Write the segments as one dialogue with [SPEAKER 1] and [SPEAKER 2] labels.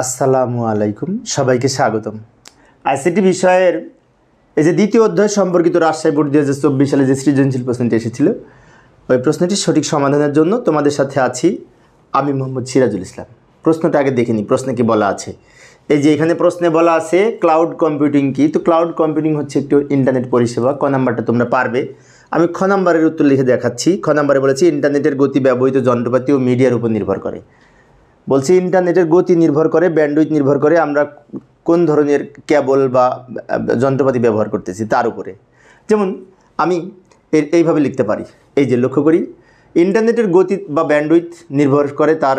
[SPEAKER 1] আসসালামু আলাইকুম, সবাইকে স্বাগতম। আইসিটি বিষয়ের এই যে দ্বিতীয় অধ্যায় সম্পর্কিত রাজশাহী বোর্ড দু হাজার চব্বিশ সালে যে সৃজনশীল প্রশ্নটি এসেছিল, ওই প্রশ্নটির সঠিক সমাধানের জন্য তোমাদের সাথে আছি আমি মোহাম্মদ সিরাজুল ইসলাম। প্রশ্নটা আগে দেখে নিই, প্রশ্নে কি বলা আছে? এই যে এখানে প্রশ্নে বলা আছে ক্লাউড কম্পিউটিং কি? তো ক্লাউড কম্পিউটিং হচ্ছে একটি ইন্টারনেট পরিষেবা, ক নাম্বারটা তোমরা পারবে। আমি খ নাম্বারের উত্তর লিখে দেখাচ্ছি। খ নাম্বারে বলেছি ইন্টারনেটের গতি ব্যবহৃত যন্ত্রপাতি ও মিডিয়ার উপর নির্ভর করে। বলছি, ইন্টারনেটের গতি নির্ভর করে ব্যান্ডউইথ নির্ভর করে আমরা কোন ধরনের কেবল বা যন্ত্রপাতি ব্যবহার করতেছি তার উপরে। যেমন, আমি এইভাবে লিখতে পারি। এই যে লক্ষ্য করি, ইন্টারনেটের গতি বা ব্যান্ডউইথ নির্ভর করে তার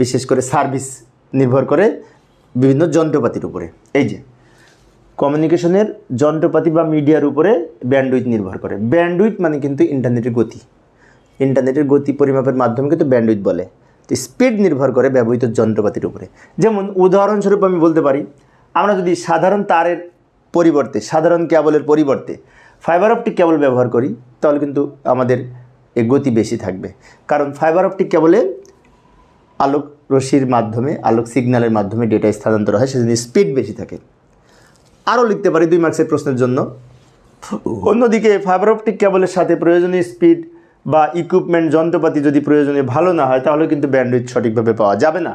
[SPEAKER 1] বিশেষ করে সার্ভিস নির্ভর করে বিভিন্ন যন্ত্রপাতির উপরে। এই যে কমিউনিকেশনের যন্ত্রপাতি বা মিডিয়ার উপরে ব্যান্ডউইথ নির্ভর করে। ব্যান্ডউইথ মানে কিন্তু ইন্টারনেটের গতি। ইন্টারনেটের গতি পরিমাপের মাধ্যমে কিন্তু ব্যান্ডউইথ বলে। স্পিড নির্ভর করে ব্যবহৃত যন্ত্রপাতির উপরে। যেমন উদাহরণস্বরূপ আমি বলতে পারি, আমরা যদি সাধারণ তারের পরিবর্তে, সাধারণ কেবলের পরিবর্তে ফাইবার অপটিক কেবল ব্যবহার করি, তাহলে কিন্তু আমাদের এ গতি বেশি থাকবে। কারণ ফাইবার অপটিক কেবলে আলোক রশ্মির মাধ্যমে, আলোক সিগন্যালের মাধ্যমে ডেটা স্থানান্তর হয়, সেজন্য স্পিড বেশি থাকে। আরও লিখতে পারি দুই মার্কসের প্রশ্নের জন্য। অন্যদিকে ফাইবার অপটিক কেবলের সাথে প্রয়োজনীয় স্পিড বা ইকুইপমেন্ট যন্ত্রপাতি যদি প্রয়োজনে ভালো না হয়, তাহলে কিন্তু ব্যান্ডউইথ সঠিকভাবে পাওয়া যাবে না।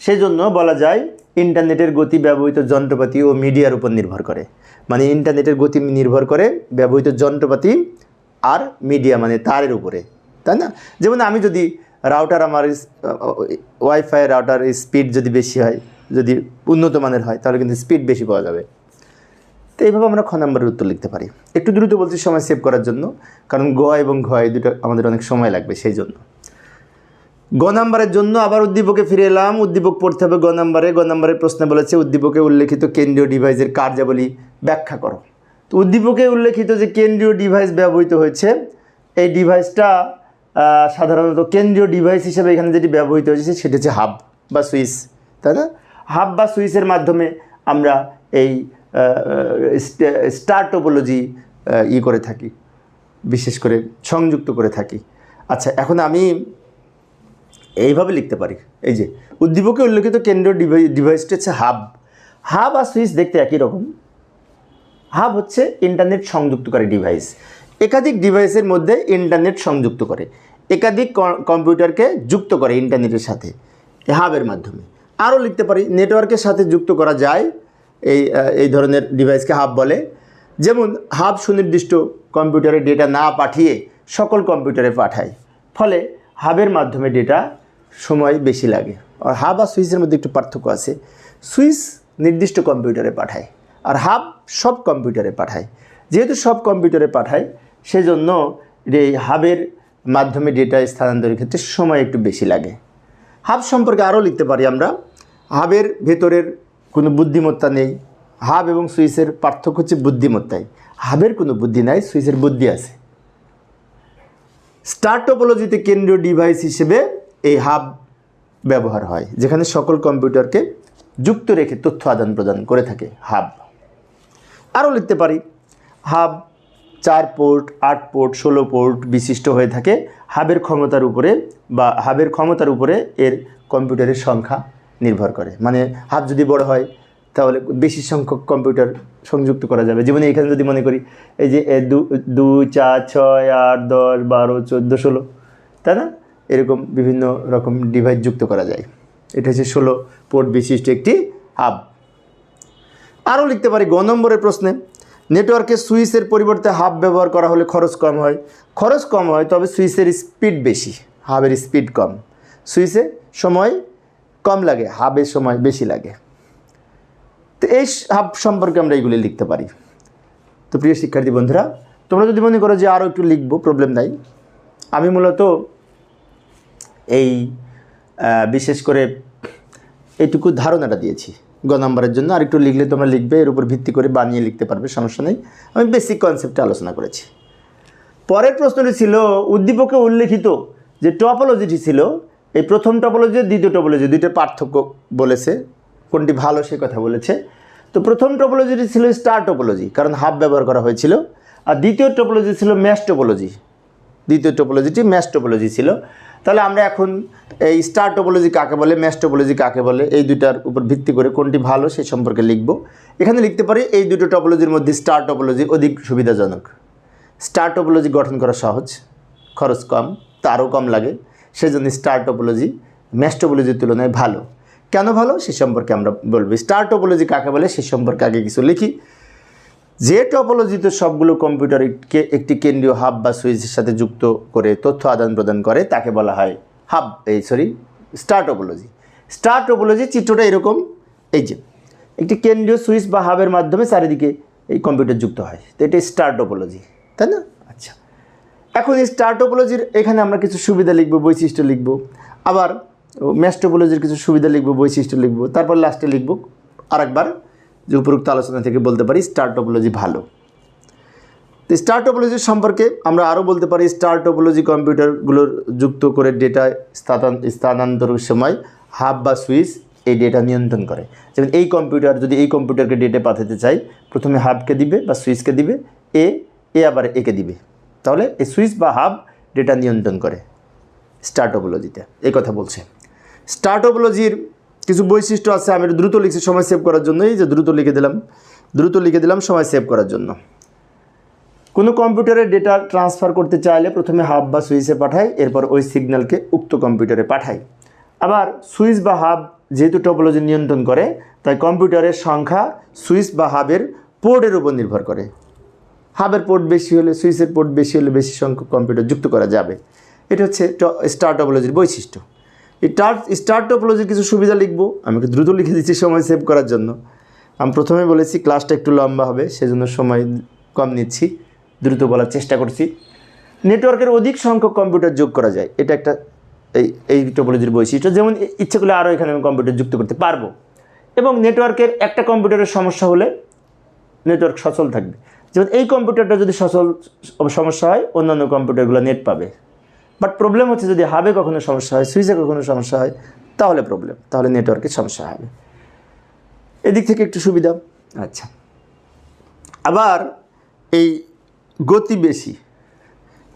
[SPEAKER 1] সেজন্য বলা যায় ইন্টারনেটের গতি ব্যবহৃত যন্ত্রপাতি ও মিডিয়ার উপর নির্ভর করে। মানে ইন্টারনেটের গতি নির্ভর করে ব্যবহৃত যন্ত্রপাতি আর মিডিয়া মানে তারের উপরে। তাই না? যেমন আমি যদি রাউটার আমার ওয়াইফাই রাউটার স্পিড যদি বেশি হয়, যদি উন্নত মানের হয়, তাহলে কিন্তু স্পিড বেশি পাওয়া যাবে। তো এইভাবে আমরা খ নম্বরের উত্তর লিখতে পারি। একটু দ্রুত বলছি, সময় সেভ করার জন্য, কারণ গ এবং ঘ এই দুটো আমাদের অনেক সময় লাগবে সেই জন্য। গ নাম্বারের জন্য আবার উদ্দীপকে ফিরে এলাম। উদ্দীপক পড়তে হবে গ নাম্বারে। গ নাম্বারের প্রশ্নে বলেছে, উদ্দীপকে উল্লেখিত কেন্দ্রীয় ডিভাইসের কার্যাবলী ব্যাখ্যা করো। তো উদ্দীপকে উল্লেখিত যে কেন্দ্রীয় ডিভাইস ব্যবহৃত হয়েছে, এই ডিভাইসটা সাধারণত কেন্দ্রীয় ডিভাইস হিসেবে এখানে যেটি ব্যবহৃত হয়েছে, সেটি হচ্ছে হাব বা সুইচ তাই না? হাব বা সুইচের মাধ্যমে আমরা এই স্টার টোপোলজি ই করে থাকি, বিশেষ করে সংযুক্ত করে থাকি। আচ্ছা এখন আমি এইভাবে লিখতে পারি। এই যে, উদ্দীপকে উল্লেখিত ডিভাইস ডিভাইসটি হচ্ছে হাব। হাব আর সুইচ দেখতে একই রকম। হাব হচ্ছে ইন্টারনেট সংযুক্তকারী ডিভাইস। একাধিক ডিভাইসের মধ্যে ইন্টারনেট সংযুক্ত করে। একাধিক কম্পিউটারকে যুক্ত করে ইন্টারনেটের সাথে, হাবের মাধ্যমে। আরও লিখতে পারি, নেটওয়ার্কের সাথে যুক্ত করা যায় এই এই ধরনের ডিভাইসকে হাব বলে। যেমন হাব সুনির্দিষ্ট কম্পিউটারে ডেটা না পাঠিয়ে সকল কম্পিউটারে পাঠায়। ফলে হাবের মাধ্যমে ডেটা সময় বেশি লাগে। আর হাব আর সুইচের মধ্যে একটু পার্থক্য আছে। সুইচ নির্দিষ্ট কম্পিউটারে পাঠায় আর হাব সব কম্পিউটারে পাঠায়। যেহেতু সব কম্পিউটারে পাঠায়, সেজন্য এই হাবের মাধ্যমে ডেটা স্থানান্তরের ক্ষেত্রে সময় একটু বেশি লাগে। হাব সম্পর্কে আরও লিখতে পারি আমরা। হাবের ভেতরের কোনো বুদ্ধিমত্তা নেই। হাব এবং সুইসের পার্থক্য হচ্ছে বুদ্ধিমত্তায় হাবের কোনো বুদ্ধি নাই, সুইসের বুদ্ধি আছে। স্টার টোপোলজিতে কেন্দ্রীয় ডিভাইস হিসেবে এই হাব ব্যবহার হয়, যেখানে সকল কম্পিউটারকে যুক্ত রেখে তথ্য আদান প্রদান করে থাকে হাব। আরও লিখতে পারি, হাব চার পোর্ট, আট পোর্ট, ষোলো পোর্ট বিশিষ্ট হয়ে থাকে হাবের ক্ষমতার উপরে বা হাবের ক্ষমতার উপরে এর কম্পিউটারের সংখ্যা। নির্ভর করে। মানে হাব যদি বড় হয়, তাহলে বেশি সংখ্যক কম্পিউটার সংযুক্ত করা যাবে। যেমন এখানে যদি মনে করি, এই যে দুই, চার, ছয়, আট, দশ, বারো, চোদ্দ, ষোলো, তাই না? এরকম বিভিন্ন রকম ডিভাইস যুক্ত করা যায়। এটা হচ্ছে ষোলো পোর্ট বিশিষ্ট একটি হাব আরও লিখতে পারি গ নম্বরের প্রশ্নে নেটওয়ার্কে সুইচের পরিবর্তে হাব ব্যবহার করা হলে খরচ কম হয়। খরচ কম হয়, তবে সুইচের স্পিড বেশি হাবের স্পিড কম। সুইচে সময় কম লাগে হাবের সময় বেশি লাগে। তো এই হাব সম্পর্কে আমরা এইগুলি লিখতে পারি। তো প্রিয় শিক্ষার্থী বন্ধুরা, তোমরা যদি মনে করো যে আরও একটু লিখব প্রবলেম নাই। আমি মূলত এই বিশেষ করে এইটুকু ধারণাটা দিয়েছি। গ নাম্বারের জন্য আর একটু লিখলে তোমরা লিখবে, এর উপর ভিত্তি করে বানিয়ে লিখতে পারবে, সমস্যা নেই। আমি বেসিক কনসেপ্টে আলোচনা করেছি। পরের প্রশ্নটি ছিল, উদ্দীপকে উল্লেখিত যে টপোলজিটি ছিল এই প্রথম টপোলজি দ্বিতীয় টপোলজি দুইটা পার্থক্য বলেছে। কোনটি ভালো সে কথা বলেছে। তো প্রথম টপোলজিটি ছিল স্টার টপোলজি কারণ হাফ ব্যবহার করা হয়েছিল। আর দ্বিতীয় টপোলজি ছিল ম্যাশ টপোলজি দ্বিতীয় টোপোলজিটি ম্যাশ টোপোলজি ছিল। তাহলে আমরা এখন এই স্টার টোপোলজি কাকে বলে ম্যাশ টোপোলজি কাকে বলে, এই দুটার উপর ভিত্তি করে কোনটি ভালো সে সম্পর্কে লিখব। এখানে লিখতে পারি, এই দুটো টপোলজির মধ্যে স্টার টোপোলজি অধিক সুবিধাজনক। স্টার টোপোলজি গঠন করা সহজ, খরচ কম, তারও কম লাগে। সেজন্য স্টার টোপোলজি ম্যাশ টোপোলজির তুলনায় ভালো। কেন ভালো? সে সম্পর্কে আমরা বলব। স্টার টোপোলজি কাকে বলে? সে সম্পর্কে আগে কিছু লিখি। যে টপোলজিতে সবগুলো কম্পিউটারকে একটি কেন্দ্রীয় হাব বা সুইচের সাথে যুক্ত করে তথ্য আদান প্রদান করে, তাকে বলা হয় হাব, এই sorry, star topology. Star topology চিত্রটা এরকম, এই যে, একটি কেন্দ্রীয় সুইচ বা হাবের মাধ্যমে চারিদিকে এই কম্পিউটার যুক্ত হয়। তো এটা স্টার টপোলজি, তাই না? এখন এই স্টার টপোলজির এখানে আমরা কিছু সুবিধা লিখব, বৈশিষ্ট্য লিখব। আবার ম্যাশ টপোলজির কিছু সুবিধা লিখব, বৈশিষ্ট্য লিখব। তারপর লাস্টে লিখব আরেকবার, যে উপরোক্ত আলোচনা থেকে বলতে পারি স্টার টপোলজি ভালো। তো স্টার টপোলজি সম্পর্কে আমরা আরও বলতে পারি স্টার টপোলজি কম্পিউটারগুলোর যুক্ত করে ডেটা স্থানান্তরের সময় হাব বা সুইচ এই ডেটা নিয়ন্ত্রণ করে। যেমন এই কম্পিউটার যদি এই কম্পিউটারকে ডেটা পাঠাতে চাই, প্রথমে হাবকে দিবে বা সুইচকে দিবে এ এ আবার একে দিবে। তাহলে এই সুইচ বা হাব ডেটা নিয়ন্ত্রণ করে স্টার টপোলজিতে এই কথা বলছে। স্টার টপোলজির কিছু বৈশিষ্ট্য আছে, আমি দ্রুত লিখছি, সময় সেভ করার জন্য। এই যে দ্রুত লিখে দিলাম, দ্রুত লিখে দিলাম, সময় সেভ করার জন্য। কোনো কম্পিউটারে ডেটা ট্রান্সফার করতে চাইলে প্রথমে হাব বা সুইচে পাঠাই, এরপর ওই সিগন্যালকে উক্ত কম্পিউটারে পাঠাই। আবার সুইচ বা হাব যেহেতু টপোলজি নিয়ন্ত্রণ করে, তাই কম্পিউটারের সংখ্যা সুইচ বা হাবের পোর্টের উপর নির্ভর করে। হাবের পোর্ট বেশি হলে সুইচের পোর্ট বেশি হলে বেশি সংখ্যক কম্পিউটার যুক্ত করা যাবে। এটা হচ্ছে স্টার টপোলজির বৈশিষ্ট্য। এই টার স্টার টপোলজির কিছু সুবিধা লিখব আমি দ্রুত লিখে দিচ্ছি সময় সেভ করার জন্য। আমি প্রথমে বলেছি ক্লাসটা একটু লম্বা হবে, সেজন্য সময় কম নিচ্ছি, দ্রুত বলার চেষ্টা করছি। নেটওয়ার্কের অধিক সংখ্যক কম্পিউটার যোগ করা যায়, এটা একটা এই এই টপোলজির বৈশিষ্ট্য। যেমন ইচ্ছে করলে আরও এখানে আমি কম্পিউটার যুক্ত করতে পারব। এবং নেটওয়ার্কের একটা কম্পিউটারের সমস্যা হলে নেটওয়ার্ক সচল থাকবে। যেমন এই কম্পিউটারটা যদি সচল সমস্যা হয়, অন্যান্য কম্পিউটারগুলো নেট পাবে। বাট প্রবলেম হচ্ছে যদি হাবে কখনো সমস্যা হয় সুইচে কখনো সমস্যা হয়, তাহলে প্রবলেম তাহলে নেটওয়ার্কের সমস্যা হবে। এদিক থেকে একটু সুবিধা। আচ্ছা। আবার এই গতি বেশি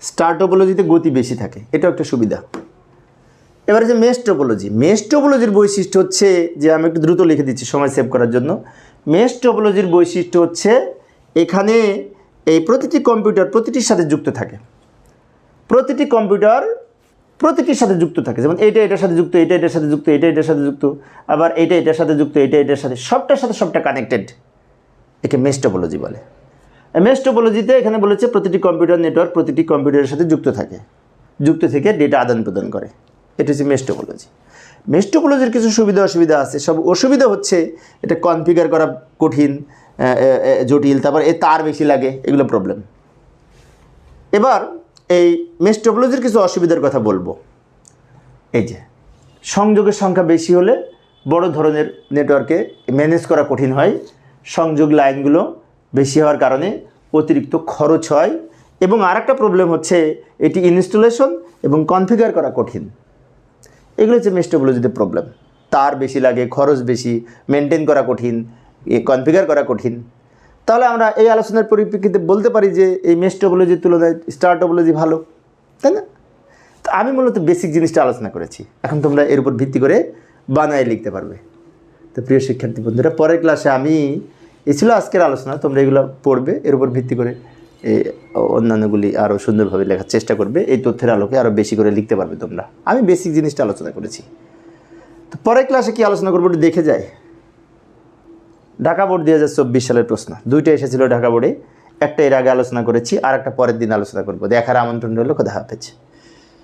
[SPEAKER 1] স্টার টোপোলজিতে গতি বেশি থাকে, এটাও একটা সুবিধা। এবারে যে মেস টোপোলজি মেস টোপোলজির বৈশিষ্ট্য হচ্ছে যে আমি একটু দ্রুত লিখে দিচ্ছি, সময় সেভ করার জন্য। মেস টোপোলজির বৈশিষ্ট্য হচ্ছে এখানে এই প্রতিটি কম্পিউটার প্রতিটির সাথে যুক্ত থাকে। প্রতিটি কম্পিউটার প্রতিটির সাথে যুক্ত থাকে। যেমন এইটা, এটার সাথে যুক্ত এটা এটার সাথে যুক্ত এটা এটার সাথে যুক্ত, আবার এইটা, এটার সাথে যুক্ত এটা এটার সাথে, সবটার সাথে সবটা কানেক্টেড একে মেস টোপোলজি বলে। মেস্টোপোলজিতে এখানে বলেছে প্রতিটি কম্পিউটার নেটওয়ার্ক প্রতিটি কম্পিউটারের সাথে যুক্ত থাকে। যুক্ত থেকে ডেটা আদান প্রদান করে। এটা হচ্ছে মেস টোপোলজি মেস টোপোলজির কিছু সুবিধা অসুবিধা আছে। সব অসুবিধা হচ্ছে এটা কনফিগার করা কঠিন। জটিল, তারপর এ, তার বেশি লাগে, এগুলো প্রবলেম এবার এই মেস টোপোলজির কিছু অসুবিধার কথা বলব। এই যে, সংযোগের সংখ্যা বেশি হলে বড় ধরনের নেটওয়ার্কে ম্যানেজ করা কঠিন হয়। সংযোগ লাইনগুলো বেশি হওয়ার কারণে অতিরিক্ত খরচ হয় এবং আরেকটা প্রবলেম হচ্ছে এটি ইনস্টলেশন এবং কনফিগার করা কঠিন। এগুলো হচ্ছে মেস্টোপোলজিতে প্রবলেম তার বেশি লাগে, খরচ বেশি মেনটেন করা কঠিন। কনফিগার করা কঠিন। তাহলে আমরা এই আলোচনার পরিপ্রেক্ষিতে বলতে পারি যে এই মেস্টোপোলজির তুলনায় স্টার টোপোলজি ভালো, তাই না? তো আমি মূলত বেসিক জিনিসটা আলোচনা করেছি। এখন তোমরা এর উপর ভিত্তি করে বানায় লিখতে পারবে। তো প্রিয় শিক্ষার্থী বন্ধুরা, পরের ক্লাসে আমি এ ছিল আজকের আলোচনা। তোমরা এগুলো পড়বে, এর উপর ভিত্তি করে অন্যান্যগুলি আরও সুন্দরভাবে লেখার চেষ্টা করবে। এই তথ্যের আলোকে আরও বেশি করে লিখতে পারবে তোমরা। আমি বেসিক জিনিসটা আলোচনা করেছি। তো পরের ক্লাসে কি আলোচনা করব একটু দেখে যাই। ঢাকা বোর্ড দুই হাজার চব্বিশ সালের প্রশ্ন। দুইটা এসেছিল ঢাকা বোর্ডে। একটা এর আগে আলোচনা করেছি, আর একটা পরের দিন আলোচনা করব। দেখার আমন্ত্রণ রইল কথা হাফেজ।